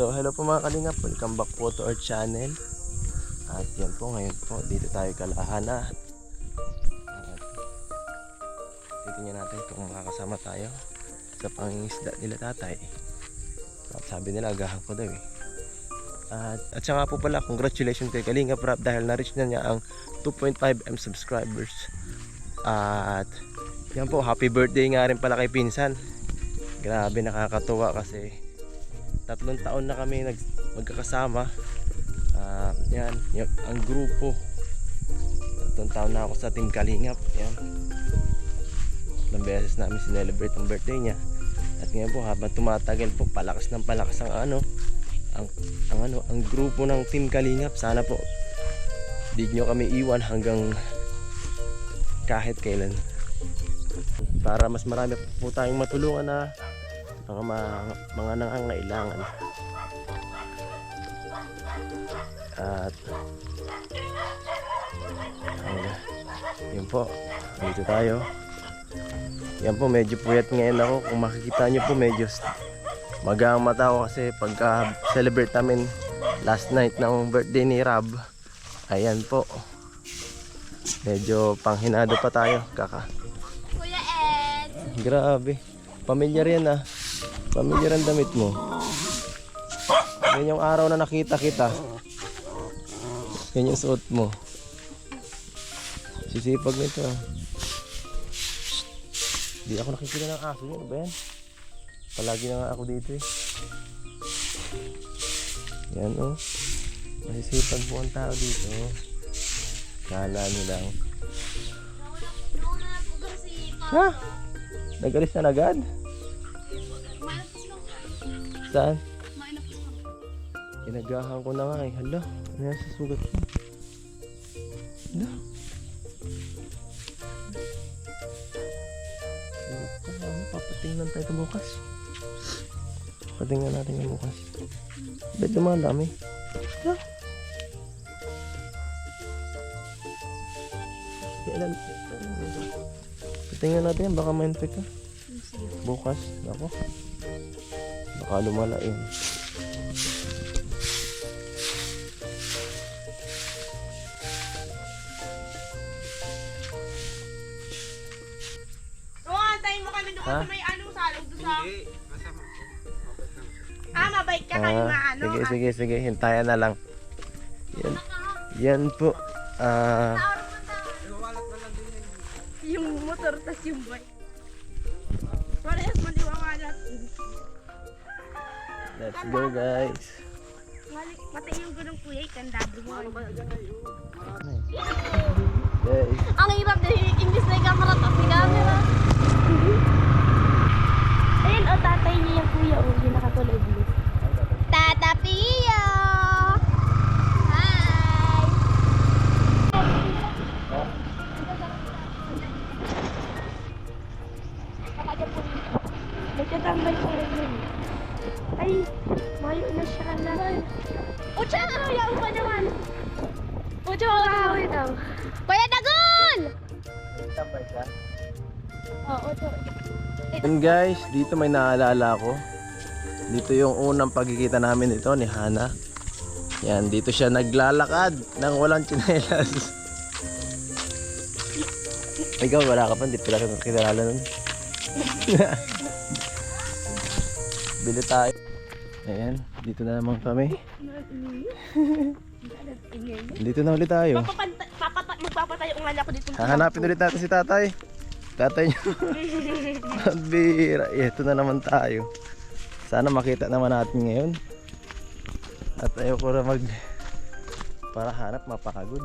So hello po mga kalingap, welcome back po to our channel. At yan po, ngayon po, dito tayo kalahana. At titingnan natin kung makakasama tayo sa pangingisda nila tatay. At sabi nila, agahan ko daw eh. At, at siya po pala, congratulations kay Kalinga Prab dahil na-reach na niya ang 2.5M subscribers. At yan po, happy birthday nga rin pala kay Pinsan. Grabe nakakatuwa kasi tatlong taon na kami nag, magkakasama. Ah, yan, yung, ang grupo. Tatlong taon na ako sa Team Kalingap. Yan. Tatlong beses namin sinelebrate ang birthday niya. At ngayon po habang tumatagal po palakas ng palakas ang ano ang, ang ano ang grupo ng Team Kalingap. Sana po di nyo kami iwan hanggang kahit kailan para mas marami po tayong matulungan na mga mga, nangangailangan. At ang, yun po, dito tayo. Yan po, medyo puyat ngayon ako. Kung makikita nyo po, medyo magang mata ko kasi pagka celebrate namin last night ng birthday ni Rab. Ayan po. Medyo panghinado pa tayo. Kaka. Kuya Ed! Grabe. Pamilyar yan ah. Pamilyar ang damit mo. Yan yung araw na nakita kita. Yan yung suot mo. Sisipag nito ah. Di ako nakikita ng aso yun. Ano ba yan? Palagi na nga ako dito eh. Yan oh. Masisipag po ang tao dito. Kala nyo lang. Kasi pa. Ha? Nagalis na agad? Saan? Malapit lang. Inagahan ko na nga eh. Hala, ano yan sa sugat ko? Hala. Ano, papatingnan tayo ito bukas. Patingnan natin yung bukas. Ba't dumadami? Hala. Kailan? Patingnan natin yan, baka ma-infect ka. Bukas, ako. Baka lumala yun. Oo, antayin mo kami doon Ha? sa may ano doon sa... Ah, mabait ka kayo na ano. Sige, sige, sige. Hintayan na lang. Yan, yan po. Ah, Yung motor tas yung bike. Let's go guys. Pati yung gulong kuya, ikandado mo. Guys, Ang hirap dahil English na yung camera tapos may camera. Ayun o, tatay niya yung kuya o, yung nakatuloy blue. Guys, dito may naalala ko. Dito yung unang pagkikita namin ito ni Hana. Yan, dito siya naglalakad nang walang tsinelas. Ikaw, wala ka pa, hindi pala kita kilala nun. Bili tayo. Ayan, dito na naman kami. Dito na ulit tayo. Papapanta, papata, magpapatay ang lala ko dito. Hahanapin ulit natin si tatay. Tatay niyo. Ang bihira. Ito na naman tayo. Sana makita naman natin ngayon. At ayoko na mag para hanap mapagod.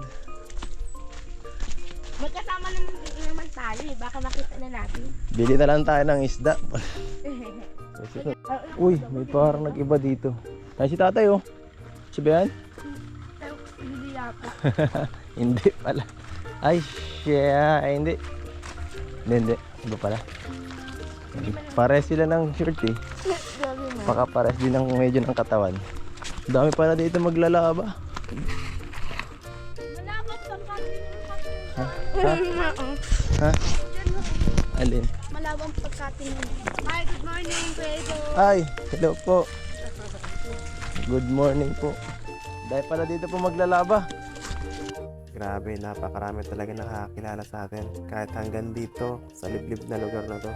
Magkasama naman, naman tayo eh. Baka makita na natin. Bili na lang tayo ng isda. Uy, may parang nag-iba dito. Ay si tatay oh. Si? Pero, hindi ako. hindi pala. Ay, siya. Ay, hindi. Hindi, hindi. Iba pala. Pare sila ng shirt eh. Baka pares din ng medyo ng katawan. Dami pala dito maglalaba. Sa kami. Ha? Ha? Ha? Alin? Malawang pagkatingin. Hi, good morning, Pedro. Ay, hello po. Good morning po. Dahil pala dito po maglalaba. Grabe, napakarami talaga nakakilala sa atin. Kahit hanggang dito, sa liblib na lugar na to.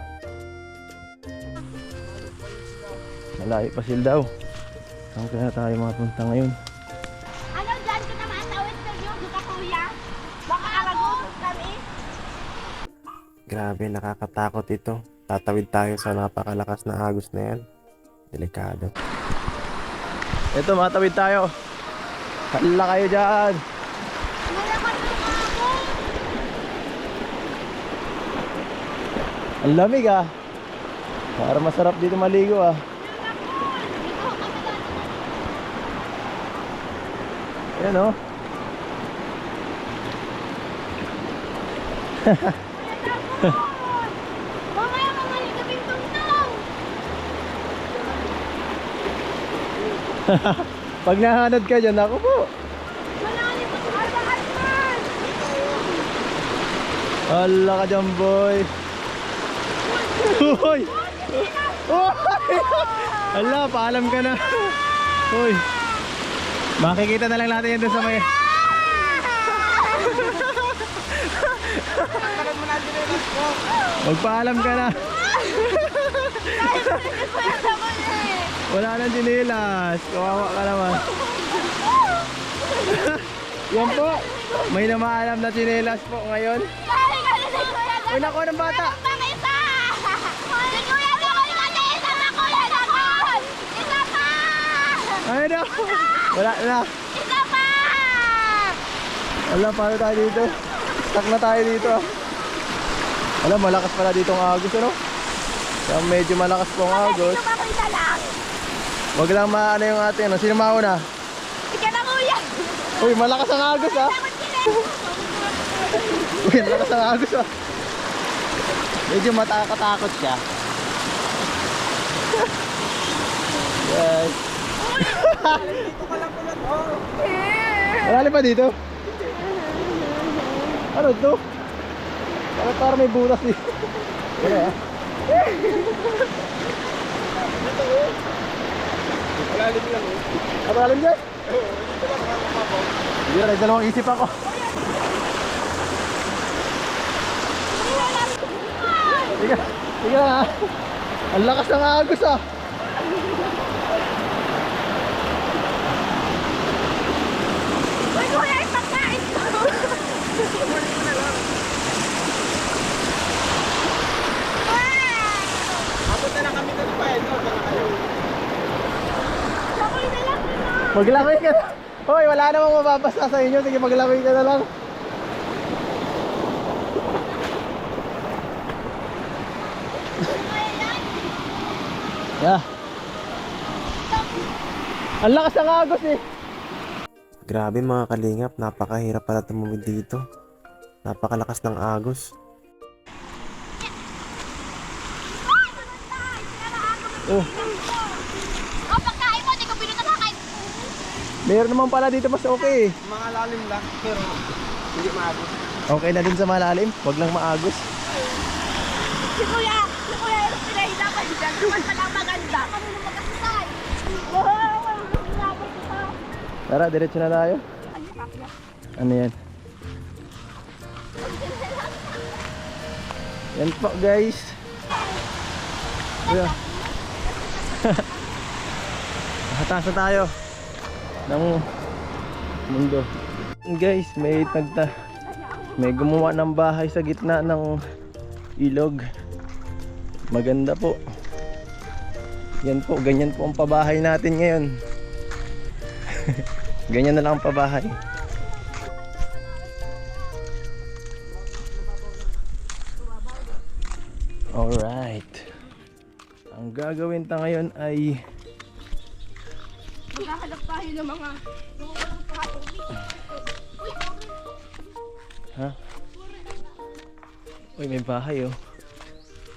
Malayo pa sila daw. Saan kaya tayo mapunta ngayon? Ano dyan ko na matawid sa iyo, di ka kuya? Baka alagutos kami. Grabe, nakakatakot ito. Tatawid tayo sa napakalakas na agos na yan. Delikado. Ito, matawid tayo. Hala kayo dyan. Nalaman mo ako. Ang lamig ah. Para masarap dito maligo ah. Kami. Ayan oh. Mamaya mga ligabing tungtong. Pag nahanad ka dyan, ako po. Malalim ang harbahan man. Hala ka dyan boy. Uy! Uy! Hala, paalam ka na. Uy. Makikita na lang natin yan doon sa may... Magpaalam ka na. Wala nang dinilas. Kawawa ka naman. Yan po. May namaalam na chinelas po ngayon. Uy, nako ng bata. Bang isa! Si kuya si kuya na isa na kuya na kon! Isa pa! Ay na. Wala na. Isa pa! Wala, paano tayo dito? Stuck na tayo dito. ah. Alam, malakas pala dito ang agos, ano? Kaya medyo malakas po ang agos. Ito ba kuya lang? Wag lang maano yung atin. Ano? Sino mauna? Ika na kuya! Uy, malakas ang agos, ah. Dapat sila! Uy, malakas ang agos, ah. Medyo matakatakot siya. Guys. Malalim pa dito? Ano to? Parang parang may butas eh. Wala ah. Malalim lang eh. Malalim dyan? Hindi na, nagdalawang isip ako. Tiga, tiga ah. Ang lakas ng agos ah. Uy kuya, ipagkain ko! Sakoy na lang na! Maglakoy ka na. Hoy, wala namang mababasa sa inyo. Sige, maglakoy ka na lang. Yeah. Ang lakas ng agos eh. Grabe mga kalingap, napakahirap pala tumawid dito. Napakalakas ng agos. Oh, Oh, pagkain mo, di ko pinunta sa akin! Meron naman pala dito mas okay eh. Mga lalim lang, pero hindi maagos. Okay na din sa malalim, wag lang maagos. Si kuya, si kuya, yung pinahila pa dyan. Naman pala maganda. Ano na magkasasay? Wow, ito. Tara, diretso na tayo. Ano yan? Yan po guys. Kuya. Nakataas na tayo ng mundo. Guys, may tagta may gumawa ng bahay sa gitna ng ilog. Maganda po. Yan po, ganyan po ang pabahay natin ngayon. Ganyan na lang ang pabahay. Alright. Ang gagawin ta ngayon ay Maghahanap tayo ng mga ha? Uy, may bahay oh.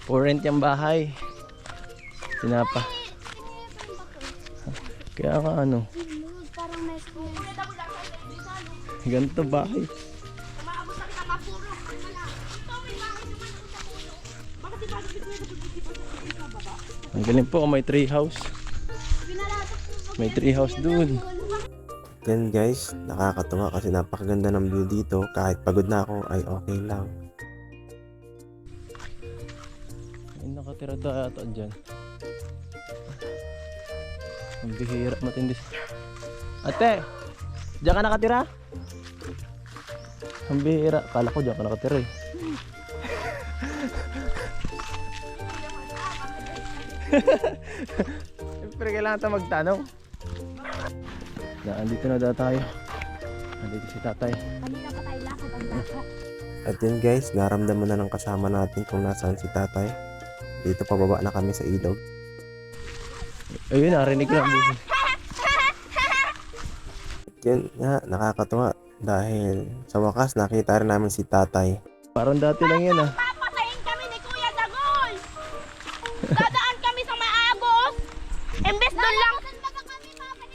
For rent yung bahay. Sinapa. Kaya nga ano, ganito bahay. Ang galing po, may tree house. May treehouse dun. Yan guys, nakakatuwa kasi napakaganda ng view dito. Kahit pagod na ako ay okay lang. May nakatira data dyan. Ang bihira, matindi. Ate! Diyan ka nakatira? Ang bihira. Kala ko diyan ka nakatira eh. Siyempre kailangan tayo magtanong. Na, andito na daw tayo. Andito si tatay. Kanina pa tayo lakad ang dapat. At yun guys, naramdaman na ng kasama natin kung nasaan si tatay. Dito pababa na kami sa ilog. Ayun, narinig ko na ang yun nga, nakakatuwa. Dahil sa wakas nakita rin namin si tatay. Parang dati lang yan ah. Papatayin kami ni Kuya Dagoy!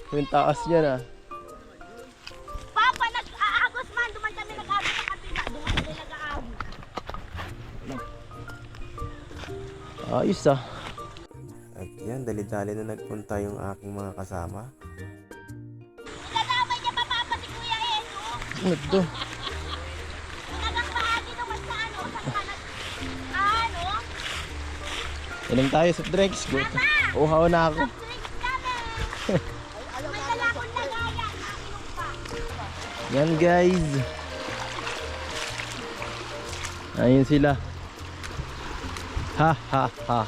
Yung taas yan ah. Papa, nag-aagos man, duman kami nag-agos sa kabila, duman kami nag-aagos. Ayos ah. At yan, dali-dali na nagpunta yung aking mga kasama. Ilalaway niya pa Papa si Kuya Edo. Ano to? Talagang bahagi naman sa ano, sa kanan. Ano? Inom tayo sa drinks. Uhaw na ako. Yan guys. Ayun sila. Ha ha ha.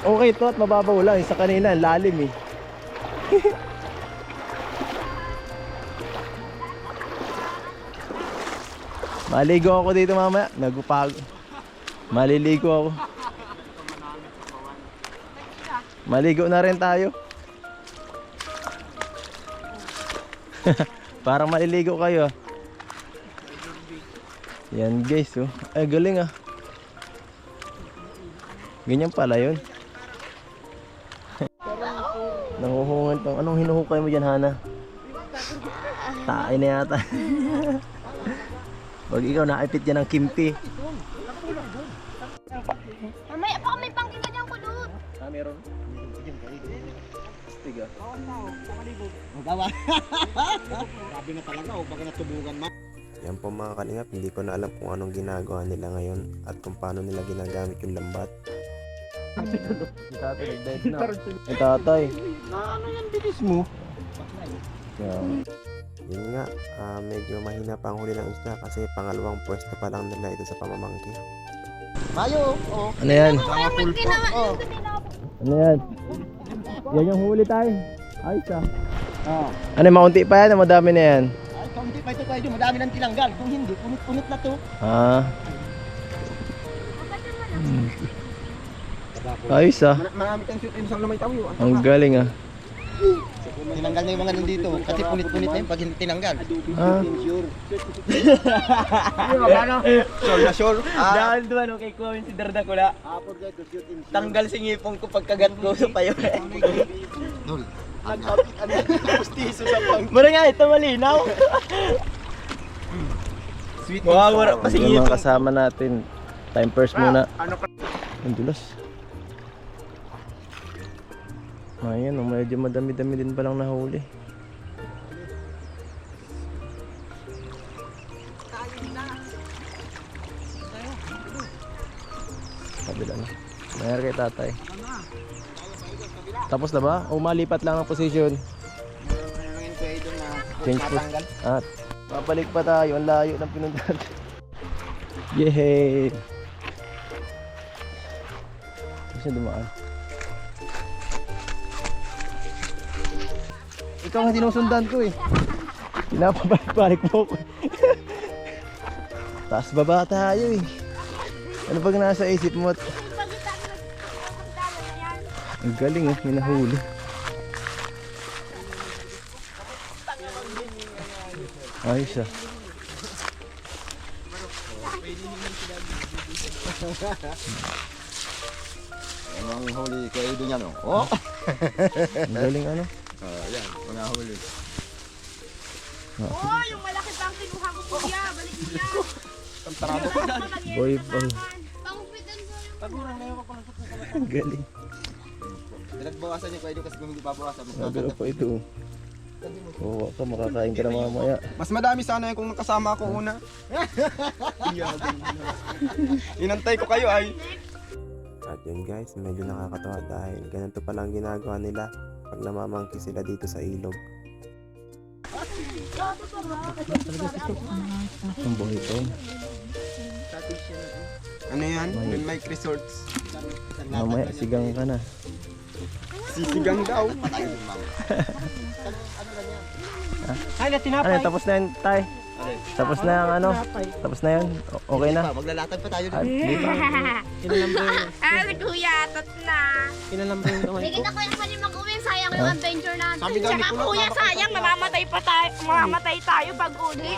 Okay to at mababaw lang. Sa kanina, ang lalim eh. Maligo ako dito mamaya. Nagupag. Maliligo ako. Maligo na rin tayo. Parang maliligo kayo. ah. Yan guys, oh. Ay, galing ah. Ganyan pala yun. Nanguhungan tong. Anong hinuhukay mo dyan, Hana? Tae na yata. Wag ikaw naipit dyan ng kimpi. Mamaya pa kami pangkinga dyan kulot. Ah, meron? Tiga. Grabe na talaga, o baka natubugan ma. Yan po mga kalingap, hindi ko na alam kung anong ginagawa nila ngayon at kung paano nila ginagamit yung lambat. Tatay nag-dive na. Ay tatay. Na ano yan, bilis mo? Yeah. Yun nga, ah, medyo mahina pa ang huli ng isda kasi pangalawang pwesto pa lang nila ito sa pamamangkin. Mayo, oh. Ano yan? Mga oh. Ano yan? Yan yung huli tayo. Ayos ah. Ah. Ano, maunti pa yan o madami na yan? Ay, kaunti pa ito tayo, madami nang tinanggal. Kung hindi, punit-punit na to. Ah. Ayos ah. Mar- marami tayong shoot sa lamay tayo. Ang galing ah. Tinanggal na yung mga nandito kasi punit-punit na yun pag hindi tinanggal. Ah. Sure na sure. Ah, Dahil doon ano kay Kuwin si Darda ko na tanggal si ngipong ko pagkagat ko sa payo. Dol. Nagkapit ano pustiso sa pang. Mura nga ito malinaw. Sweet. Mawawara pa si Yung mga kasama natin. Time first muna. Ang dulas. Ayan, oh, medyo madami-dami din palang nahuli. Kabila na. Mayroon kay tatay. Tapos na ba? O malipat lang ang position. Change po. At babalik pa tayo. Ang layo ng pinuntahan. Yay! Kasi dumaan. Ikaw ang sinusundan ko eh. Pinapabalik-balik mo ko. Taas baba tayo eh. Ano pag nasa isip mo? at- yan. Ang galing eh, may nahuli. Ayos ah. Ang huli kay Edo niya, no? Oh! Ang galing ano. Ah, nahuli. Oh, yung malaki pang kinuha ko kuya. Balik mo yan. Boy, pang Pangupitan ko yung ang galing. Pinagbawasan niya kayo kasi kung hindi babawasan, mas Magano pa ito. Oo, ka makakain ka na mamaya. Mas madami sana yung kung nakasama ako una. Inantay ko kayo ay. At yun guys, medyo nakakatawa dahil ganito palang ginagawa nila pag namamangki sila dito sa ilog. Ang buhay ito. Ano yan? Yung like resorts. Mamaya, sigang ka na. Sisigang daw. Ano, tapos na yun, tay? Tapos na yung ano? Tapos na yun? Okay na? Maglalatag pa tayo Ah, di ba? Ah, kuya, tat na. Hindi kita ko yung pwede mag-uwi. Sayang yung adventure natin. Sabi daw ni Tsaka Kulot, kuya, sayang, mamamatay pa tayo. Mamamatay tayo pag uli.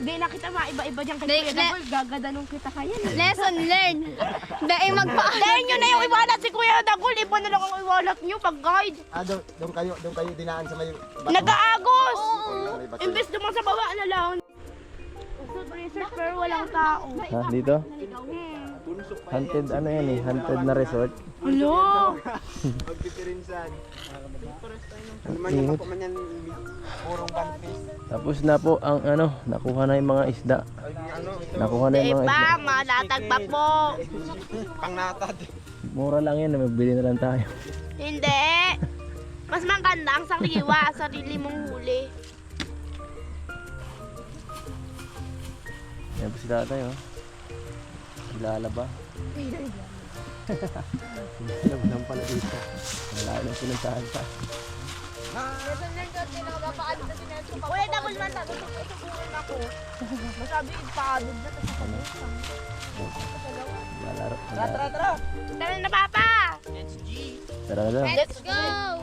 Hindi na kita maiba-iba dyan kay Hindi, Kuya hindi. Dagol. Gagadanong kita kaya. Lesson learned. Dahil magpa... Dahil nyo na yung iwalat si Kuya Dagol. Iba na lang ang iwalat nyo pag guide. Ah, doon, doon kayo, doon kayo dinaan sa may bato. Nag-aagos. Bato. Imbes naman sa baba na lang. Sa resort pero walang tao. Ha, dito? Hmm. Haunted ano yan eh? Haunted na resort. Hello. Magpipirinsan. Bantis. Tapos na po ang ano, nakuha na yung mga isda. Ano, Nakuha na yung mga Diba, isda. malatag pa po. pangnatad. Mura lang yan, magbili na lang tayo. Hindi. Mas maganda ang sariwa, sarili mong huli. Yan po si tatay oh. Ilalaba. Ilalaba lang pala dito. Wala nang pinuntahan pa. Kuya Dagol man, tapos itutunan ako. Masabi, ipagod na sa kanila. Lalaro. Tara, tara. Tara na, Papa! Tara na. Let's go!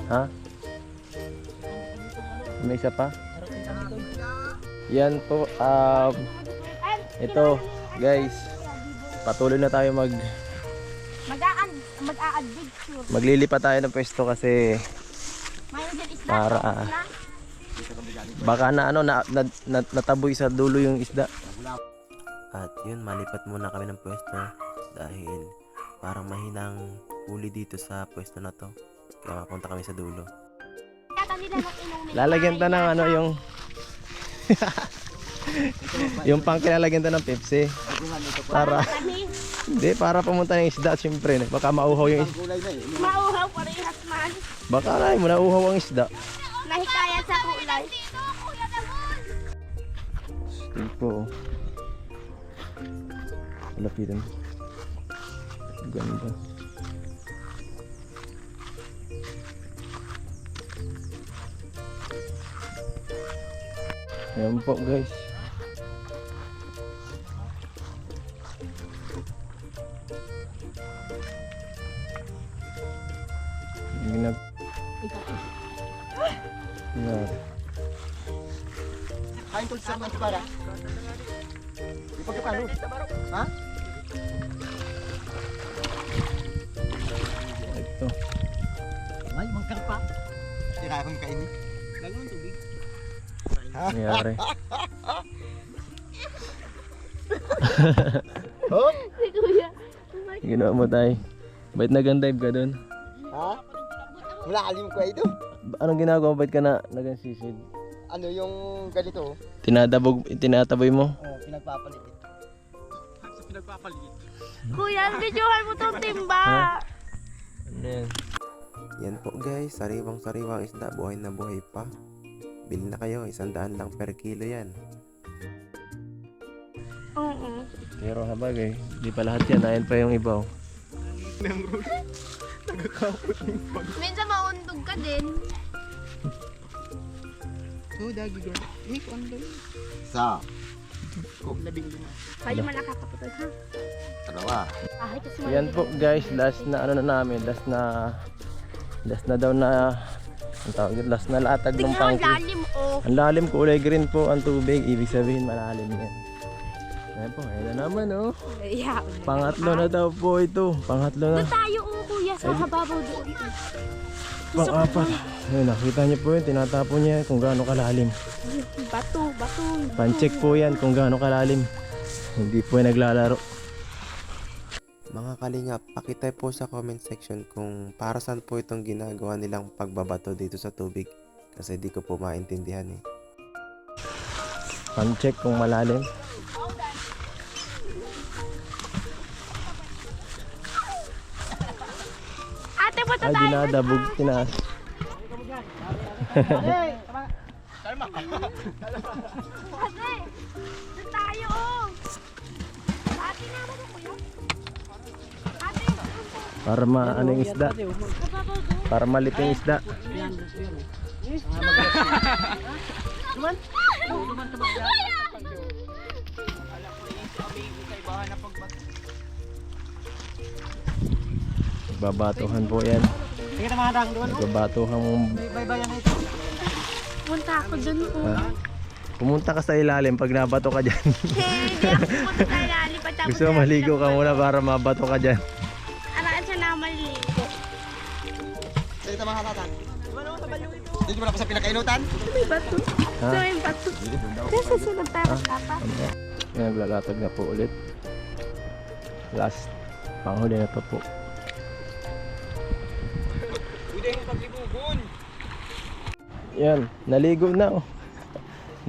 Ha? May isa pa? Yan po. Um, ito, guys. Patuloy na tayo mag Mag-aan, mag-a-adventure. maglilipat tayo ng pwesto kasi Mayroon dyan isda. Para, na. baka na ano na, na, na nataboy sa dulo yung isda. At yun, malipat muna kami ng pwesto dahil parang mahinang huli dito sa pwesto na to. Kaya mapunta kami sa dulo. Lalagyan ta ng ano yung yung pang kilalagyan ta ng Pepsi. Para hindi para pumunta ng isda syempre. Baka mauhaw yung isda. Eh. mauhaw parehas man. Baka na mo nauhaw ang isda. Nahikayat sa kulay. Ito po. Lapitan. Ganda. Ayan po guys. Ginag... Ginag... Kain tol sa mga para. Ipagkapano? Ha? Ito. Ay, mangkang pa. Tira akong kainin. Nangyari. Ginawa mo tayo. Bait na dive ka doon? Ha? Wala alim ko ito. Anong ginagawa? Ba't ka na nagansisid? Ano yung ganito? Tinadabog, tinataboy mo? Oh, pinagpapalit. Kuya, videohan mo tong timba. Ano yan? Yan po guys, sariwang sariwang isda, buhay na buhay pa. Bili na kayo, isang daan lang per kilo yan. Oo. Pero habagay, di pa lahat yan. Ayan pa yung ibaw. Minsan maundog ka din. Oh, dagi girl. Kung ano yun? Sa Labing lima. Kayo man nakakapatid ha. dalawa. Ay, kasi Yan po guys, last na ano na namin. Last na, last na daw na, ang tawag dito, last na latag ng Tingnan mo, ang lalim oh. Ang lalim, kulay green po ang tubig. Ibig sabihin malalim yan. Ayan po, ayan na naman oh. Yeah. Pangatlo na daw po ito. Pangatlo na. Doon tayo oh, kuya, sa hababaw doon. pang-apat. Ayun, nakita niyo po yun, tinatapon niya kung gaano kalalim. Bato, bato. Pancheck po yan kung gaano kalalim. Hindi po yan naglalaro. Mga kalingap, pakitay po sa comment section kung para saan po itong ginagawa nilang pagbabato dito sa tubig. Kasi di ko po maintindihan eh. Pancheck kung malalim. Ay, dinadabog, tinaas. Ate, doon tayo. oh. Ate, Para ma ano yung isda. Para malit yung isda. Babatuhan po yan. Sige na mga dang, doon. Babatuhan mo. Bye-bye yan ito. punta ako dun. Oh. Ha? Pumunta ka sa ilalim pag nabato ka dyan. Hindi ako tayo lalipat. tapos Gusto mo maligo ka muna para mabato ka dyan. Araan siya na maligo. Dito mga hatatan. Dito mo na ako sa pinakainutan. May bato. Ha? So, may bato. Kasi sunod tayo papa. Yan, naglalatag na po ulit. Last. Panghuli na to po. Yan, naligo na oh.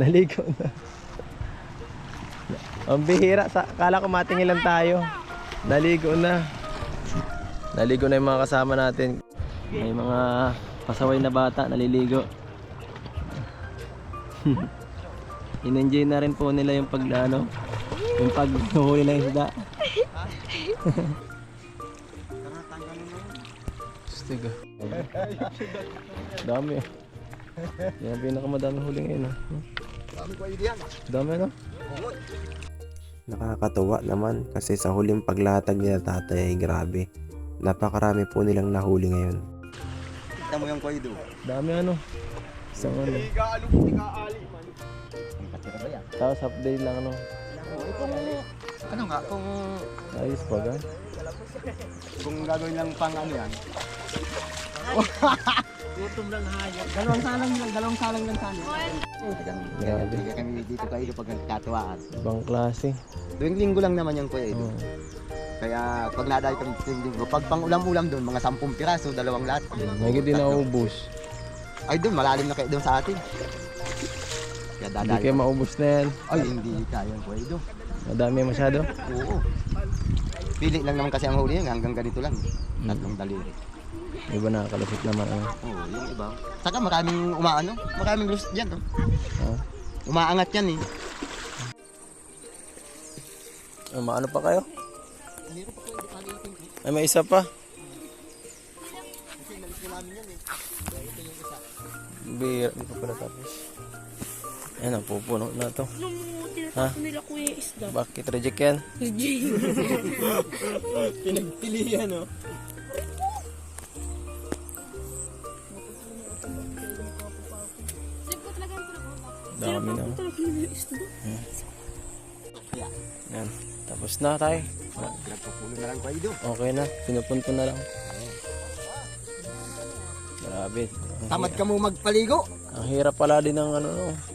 Naligo na. Ang bihira, sa, kala ko matingin lang tayo. Naligo na. Naligo na yung mga kasama natin. May mga pasaway na bata, naliligo. In-enjoy na rin po nila yung pag ano, yung paghuhuli ng isda. Stiga. Dami. Yan ang pinakamadami huli ngayon. ah. Dami ko yan. Dami ano? Nakakatuwa naman kasi sa huling paglatag nila tatay ay grabe. Napakarami po nilang nahuli ngayon. Kita mo yung koido. Dami ano? Isang ano. Ikaalo, ikaali man. Ang katira ba yan? Tapos update lang ano. Ano nga, kung... Ayos pa ga? Kung gagawin lang pang ano yan. Gutom lang hayop. Dalawang salang lang, dalawang salang lang sana. Talagang Grabe. Hindi kami dito kayo pag nagkatuwaan. Ibang klase. Tuwing linggo lang naman yung kuya Oh. Kaya pag nadali kami tuwing linggo, pag pang ulam-ulam doon, mga 10 piraso, dalawang lahat. May hindi naubos. Ay doon, malalim na kayo doon sa atin. Kaya Hindi dadali. kayo maubos na yan. Ay, hindi kaya yung kuya doon. Madami masyado. Oo. Pili lang naman kasi ang huli yun, hanggang ganito lang. Tatlong daliri. Iba nakakalusot naman. Ano. Oo, yung iba. Saka maraming umaano, maraming lust dyan. Oh. Ah. Umaangat yan eh. Ah, maano pa kayo? Ay, may isa pa. Bira, di pa pala tapos. Ayan, ang pupuno na to. Ha? tinatapon nila kuya yung isda. Bakit reject yan? Pinagpilihan, no? Dami na. Yung isda. Yan. Tapos na tayo. Nagpupulo na lang kayo doon. Okay na. Pinupunto na lang. Grabe. Tamad ka mo magpaligo. ang hirap pala din ng ano. no.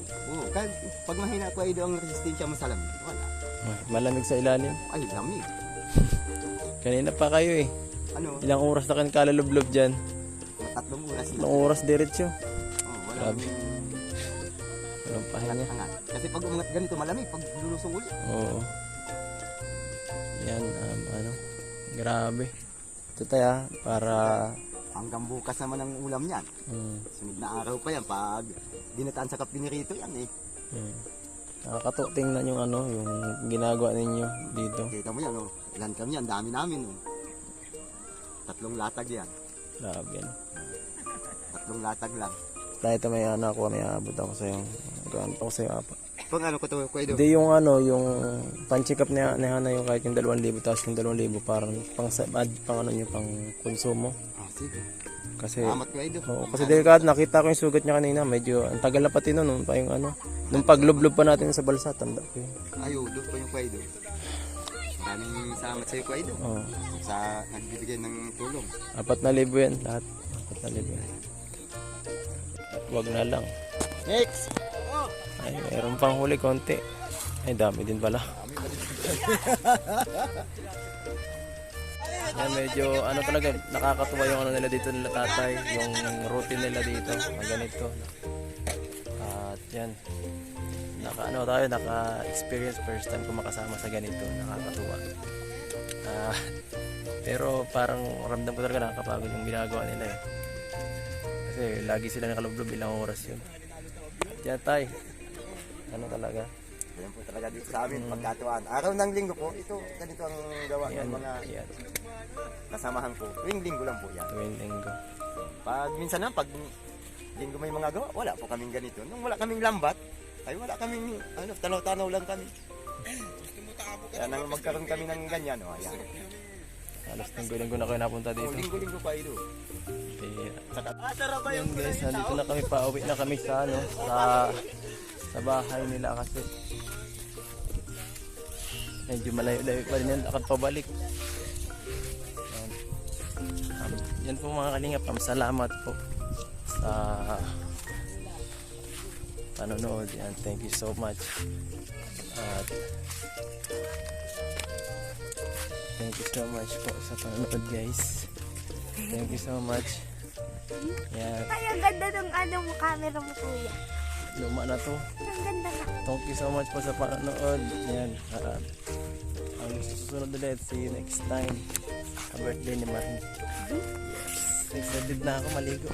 Kahit pag mahina ko ay ang resistensya mo sa lamig. Wala. Malamig sa ilalim. Ay, lamig. Kanina pa kayo eh. Ano, Ilang oras na kayo kalalublob dyan. tatlong oras na. Ilang oras diretso. Oh, wala. Grabe. Walang pahinga. Angat. Kasi pag umangat ganito malamig, pag lulusong ulit. Oo. Yan, um, ano. Grabe. Ito tayo ah, para Hanggang bukas naman ang ulam niyan. mm, Sunod na araw pa yan. Pag dinataan sa kapinirito yan eh. mm. nakakato tingnan yung ano, yung ginagawa ninyo dito. Kita mo yan oh. Ilan kami yan, dami namin oh. Tatlong latag yan. Grabe yan. Tatlong latag lang. Dahil ito may ano ako, may abot ako sa'yo. Gawin ako sa'yo apat. Pang ano ko to, Kuya Hindi yung ano, yung pan-check up ni, ni Hana yung kahit yung 2,000 tapos yung 2,000 parang pang, ad, pang ano nyo, pang konsumo. Sige. Kasi, Salamat Kuya Ido. oo, kasi delikado, nakita ko yung sugat niya kanina, medyo, ang tagal na pati nun, nung pa yung ano, nung paglublob pa natin sa balsa, tanda ko yun. Ayo, doon pa yung Kuya Ido. Maraming salamat sa iyo Ido. Oo, Sa nagbibigay ng tulong. apat na libo yan, lahat. Apat na libo yan. wag na lang. Next! Ay, meron pang huli konti. Ay, dami din pala. Yan, medyo ano talaga, nakakatuwa yung ano nila dito nila tatay, yung routine nila dito, na ganito. At yan, naka ano tayo, naka-experience first time ko makasama sa ganito, nakakatuwa. Ah, pero parang ramdam ko talaga nakakapagod yung ginagawa nila eh. Kasi lagi sila nakalublob ilang oras yun. Yan tay, ano talaga? Yan po talaga dito sa amin, pagkatuwaan. Araw ng linggo po, ito, ganito ang gawa ng mga yan, kasamahan ko. Tuwing linggo lang po yan. tuwing linggo. Pag minsan na, pag linggo may mga gawa, wala po kaming ganito. Nung wala kaming lambat, ay wala kaming, ano, tanaw-tanaw lang kami. Kaya nang magkaroon kami ng ganyan, o, ayan. Halos linggo-linggo na kayo napunta O, dito. linggo-linggo pa ito. Ba Yan guys, nandito na kami, pauwi na kami sa ano, sa sa bahay nila kasi medyo malayo-layo pa rin yan, lakad pabalik. Yan. Um, yan po mga kalingap, um, salamat po sa panonood. Yan, thank you so much. At thank you so much po sa panonood guys. Thank you so much. Yan, Ay, ang ganda ng ano mo, camera mo, kuya. Luma na to. Thank you so much po sa panonood. Yan. Uh, ang susunod ulit. See you next time. Sa birthday ni Marie. Yes. Excited na ako maligo.